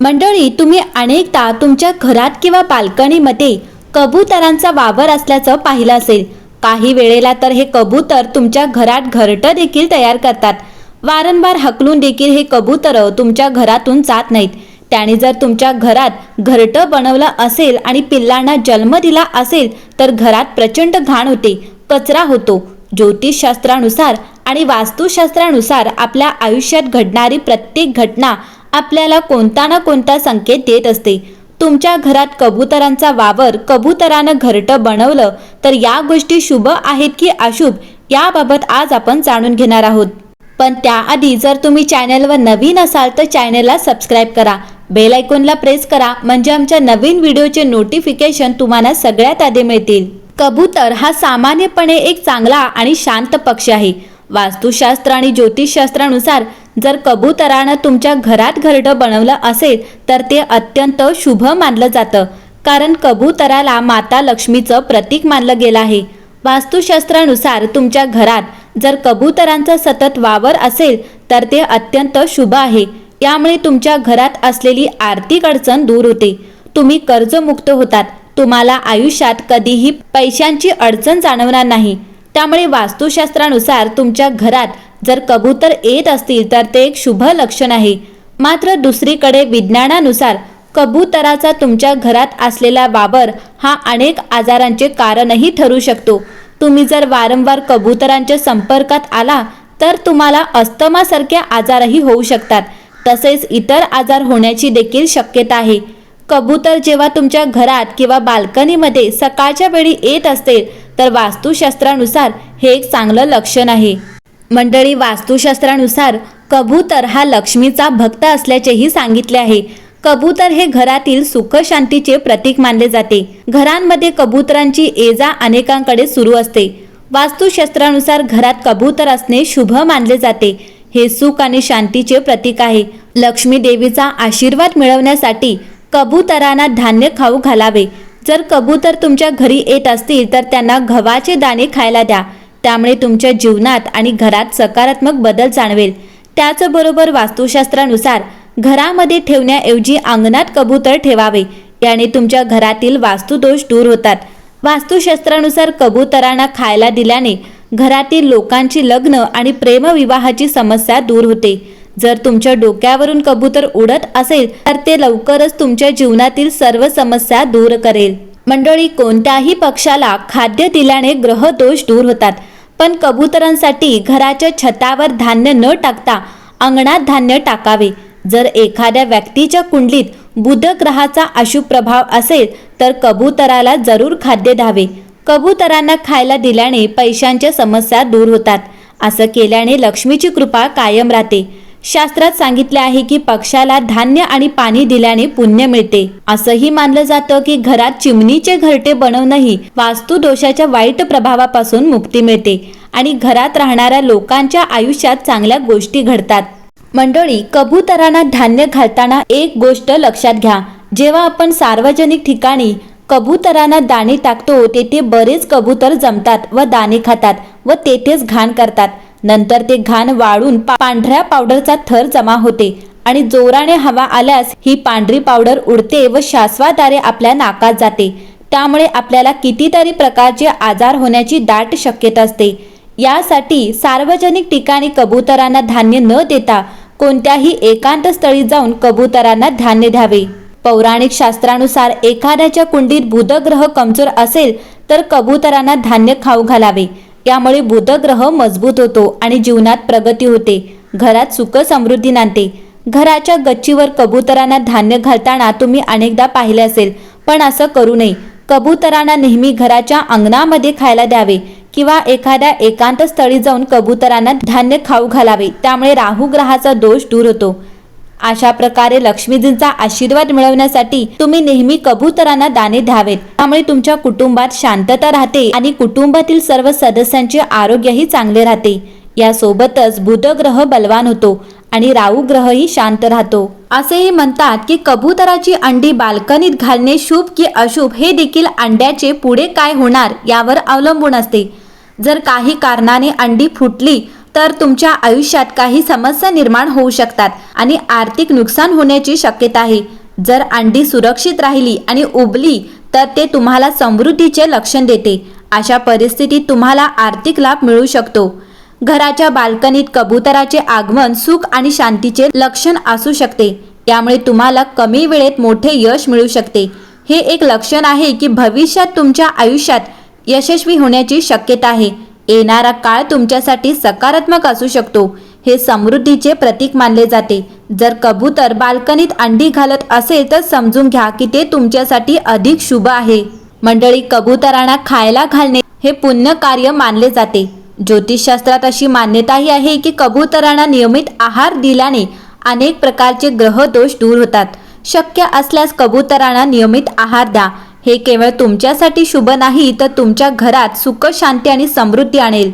मंडळी तुम्ही अनेकदा तुमच्या घरात किंवा बाल्कनीमध्ये कबुतरांचा वावर असल्याचं पाहिलं असेल. काही वेळेला तर हे कबूतर तुमच्या घरात घरटं देखील तयार करतात. वारंवार हकलून देखील हे कबूतर तुमच्या घरातून जात नाहीत. त्याने जर तुमच्या घरात घरटं बनवलं असेल आणि पिल्लांना जन्म दिला असेल तर घरात प्रचंड घाण होते कचरा होतो. ज्योतिषशास्त्रानुसार आणि वास्तुशास्त्रानुसार आपल्या आयुष्यात घडणारी प्रत्येक घटना आपल्याला कोणता ना कोणता संकेत देत असते. तुमच्या घरात कबुतरांचा वावर कबुतरानं घरटं बनवलं तर या गोष्टी शुभ आहेत की अशुभ याबाबत आज आपण जाणून घेणार आहोत. पण त्याआधी जर तुम्ही चॅनलवर नवीन असाल तर चॅनलला सबस्क्राईब करा. बेल आयकॉनला प्रेस करा म्हणजे आमच्या नवीन व्हिडिओचे नोटिफिकेशन तुम्हाला सगळ्यात आधी मिळतील. कबूतर हा सामान्यपणे एक चांगला आणि शांत पक्षी आहे. वास्तुशास्त्र आणि ज्योतिषशास्त्रानुसार जर कबुतरानं तुमच्या घरात घरटं बनवलं असेल तर ते अत्यंत शुभ मानलं जातं. कारण कबुतराला माता लक्ष्मीचं प्रतीक मानलं गेलं आहे. वास्तुशास्त्रानुसार तुमच्या घरात जर कबुतरांचा सतत वावर असेल तर ते अत्यंत शुभ आहे. यामुळे तुमच्या घरात असलेली आर्थिक अडचण दूर होते. तुम्ही कर्जमुक्त होतात. तुम्हाला आयुष्यात कधीही पैशांची अडचण जाणवणार नाही. त्यामुळे वास्तुशास्त्रानुसार तुमच्या घरात जर कबूतर येत असतील तर ते एक शुभ लक्षण आहे. मात्र दुसरीकडे विज्ञानानुसार कबूतराचा तुमच्या घरात असलेला वावर हा अनेक आजारांचे कारणही ठरू शकतो. तुम्ही जर वारंवार कबुतरांच्या संपर्कात आला तर तुम्हाला अस्थमासारखे आजारही होऊ शकतात. तसेच इतर आजार होण्याची देखील शक्यता आहे. कबूतर जेव्हा तुमच्या घरात किंवा बाल्कनीमध्ये सकाळच्या वेळी येत असते तर वास्तुशास्त्रानुसार हे एक चांगलं लक्षण आहे. मंडळी वास्तुशास्त्रानुसार कबूतर हा लक्ष्मीचा भक्त असल्याचेही सांगितले आहे. कबूतर हे घरातील सुख शांतीचे प्रतीक मानले जाते. घरांमध्ये कबुतरांची एजा अनेकांकडे सुरू असते. वास्तुशास्त्रानुसार घरात कबूतर असणे शुभ मानले जाते. हे सुख आणि शांतीचे प्रतीक आहे. लक्ष्मी देवीचा आशीर्वाद मिळवण्यासाठी कबुतरांना धान्य खाऊ घालावे. जर कबूतर तुमच्या घरी येत असतील तर त्यांना गव्हाचे दाणे खायला द्या. त्यामुळे तुमच्या जीवनात आणि घरात सकारात्मक बदल जाणवेल. त्याचबरोबर वास्तुशास्त्रानुसार घरामध्ये ठेवण्याऐवजी अंगणात कबूतर ठेवावे याने तुमच्या घरातील वास्तुदोष दूर होतात. वास्तुशास्त्रानुसार कबूतरांना खायला दिल्याने घरातील लोकांची लग्न आणि प्रेमविवाहाची समस्या दूर होते. जर तुमच्या डोक्यावरून कबूतर उडत असेल तर ते लवकरच तुमच्या जीवनातील सर्व समस्या दूर करेल. मंडळी कोणत्याही पक्षाला खाद्य दिल्याने ग्रह दोष दूर होतात. पण कबुतरांसाठी घराच्या छतावर धान्य न टाकता अंगणात धान्य टाकावे. जर एखाद्या व्यक्तीच्या कुंडलीत बुध ग्रहाचा अशुभ प्रभाव असेल तर कबुतराला जरूर खाद्य द्यावे. कबुतरांना खायला दिल्याने पैशांच्या समस्या दूर होतात. असं केल्याने लक्ष्मीची कृपा कायम राहते. शास्त्रात सांगितले आहे की पक्षाला धान्य आणि पाणी दिल्याने पुण्य मिळते. असंही मानलं जातं की घरात चिमणीचे घरटे बनवणंही वास्तू दोषाच्या वाईट प्रभावापासून मुक्ती मिळते आणि घरात राहणाऱ्या लोकांच्या आयुष्यात चांगल्या गोष्टी घडतात. मंडळी कबुतरांना धान्य घालताना एक गोष्ट लक्षात घ्या. जेव्हा आपण सार्वजनिक ठिकाणी कबुतरांना दाणे टाकतो तेथे बरेच कबूतर जमतात व दाणे खातात व तेथेच घाण करतात. नंतर ते घाण वाळून पांढऱ्या पावडरचा थर जमा होते आणि जोराने हवा आल्यास ही पांढरी पावडर उडते व श्वासवाद्वारे आपल्या नाकात जाते. त्यामुळे आपल्याला कितीतरी प्रकारचे आजार होण्याची दाट शक्यता असते. यासाठी सार्वजनिक ठिकाणी कबुतरांना धान्य न देता कोणत्याही एकांत स्थळी जाऊन कबुतरांना धान्य द्यावे. पौराणिक शास्त्रानुसार एखाद्याच्या कुंडीत बुधग्रह कमजोर असेल तर कबुतरांना धान्य खाऊ घालावे. यामुळे बुधग्रह मजबूत होतो आणि जीवनात प्रगती होते. घरात सुख समृद्धी नांदते. घराच्या गच्चीवर कबुतरांना धान्य घालताना तुम्ही अनेकदा पाहिले असेल पण असं करू नये. कबुतरांना नेहमी घराच्या अंगणामध्ये खायला द्यावे किंवा एखाद्या एकांत स्थळी जाऊन कबुतरांना धान्य खाऊ घालावे. त्यामुळे राहू ग्रहाचा दोष दूर होतो. अशा प्रकारे लक्ष्मीजींचा आशीर्वाद मिळवण्यासाठी तुम्ही नेहमी कबुतरांना दाणे द्यावेत. त्यामुळे तुमच्या कुटुंबात शांतता राहते आणि कुटुंबातील सर्व सदस्यांचे आरोग्यही चांगले राहते. यासोबतच बुधग्रह बलवान होतो आणि राहू ग्रहही शांत राहतो. असेही म्हणतात की कबुतराची अंडी बाल्कनीत घालणे शुभ की अशुभ हे देखील अंड्याचे पुढे काय होणार यावर अवलंबून असते. जर काही कारणाने अंडी फुटली तर तुमच्या आयुष्यात काही समस्या निर्माण होऊ शकतात आणि आर्थिक नुकसान होण्याची शक्यता आहे. जर अंडी सुरक्षित राहिली आणि उबली तर ते तुम्हाला समृद्धीचे लक्षण देते. अशा परिस्थितीत तुम्हाला आर्थिक लाभ मिळू शकतो. घराच्या बाल्कनीत कबुतराचे आगमन सुख आणि शांतीचे लक्षण असू शकते. त्यामुळे तुम्हाला कमी वेळेत मोठे यश मिळू शकते. हे एक लक्षण आहे की भविष्यात तुमच्या आयुष्यात यशस्वी होण्याची शक्यता आहे. येणारा काळ तुमच्यासाठी सकारात्मक असू शकतो. हे समृद्धीचे प्रतीक मानले जाते. जर कबूतर बाल्कनीत अंडी घालत असेल तर समजून घ्या की ते तुमच्यासाठी अधिक शुभ आहे. मंडळी कबुतरांना खायला घालणे हे पुण्य कार्य मानले जाते. ज्योतिषशास्त्रात अशी मान्यताही आहे की कबुतरांना नियमित आहार दिल्याने अनेक प्रकारचे ग्रह दोष दूर होतात. शक्य असल्यास कबुतरांना नियमित आहार द्या. हे केवळ तुमच्यासाठी शुभ नाही तर तुमच्या घरात सुख शांती आणि समृद्धी आणेल.